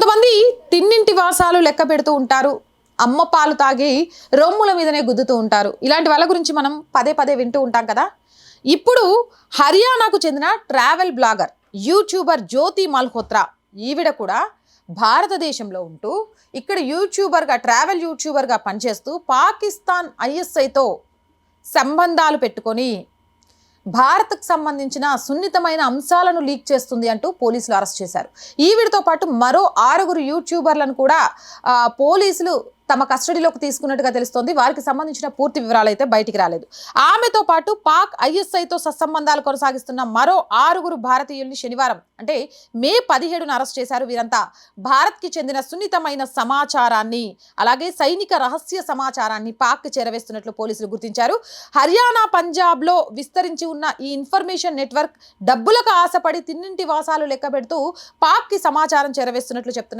కొంతమంది తిన్నింటి వాసాలు లెక్క పెడుతూ ఉంటారు. అమ్మ పాలు తాగి రొమ్ముల మీదనే గుద్దుతూ ఉంటారు. ఇలాంటి వాళ్ళ గురించి మనం పదే పదే వింటూ ఉంటాం కదా. ఇప్పుడు హర్యానాకు చెందిన travel blogger YouTuber Jyoti Malhotra ఈవిడ కూడా భారతదేశంలో ఉంటూ ఇక్కడ యూట్యూబర్గా ట్రావెల్ యూట్యూబర్గా పనిచేస్తూ పాకిస్తాన్ ఐఎస్ఐతో సంబంధాలు పెట్టుకొని భారత్కు సంబంధించిన సున్నితమైన అంశాలను లీక్ చేస్తుంది అంటూ పోలీసులు అరెస్ట్ చేశారు. ఈవిడితో పాటు మరో ఆరుగురు యూట్యూబర్లను కూడా పోలీసులు తమ కస్టడీలోకి తీసుకున్నట్టుగా తెలుస్తోంది. వారికి సంబంధించిన పూర్తి వివరాలు అయితే బయటికి రాలేదు. ఆమెతో పాటు పాక్ ఐఎస్ఐతో సత్సంబంధాలు కొనసాగిస్తున్న మరో ఆరుగురు భారతీయుల్ని శనివారం అంటే మే పదిహేడున అరెస్ట్ చేశారు. వీరంతా భారత్కి చెందిన సున్నితమైన సమాచారాన్ని అలాగే సైనిక రహస్య సమాచారాన్ని పాక్ చేరవేస్తున్నట్లు పోలీసులు గుర్తించారు. హర్యానా పంజాబ్లో విస్తరించి ఉన్న ఈ ఇన్ఫర్మేషన్ నెట్వర్క్ డబ్బులకు ఆశపడి తిన్నింటి వాసాలు లెక్క పెడుతూ పాక్కి సమాచారం చేరవేస్తున్నట్లు చెప్తున్నారు.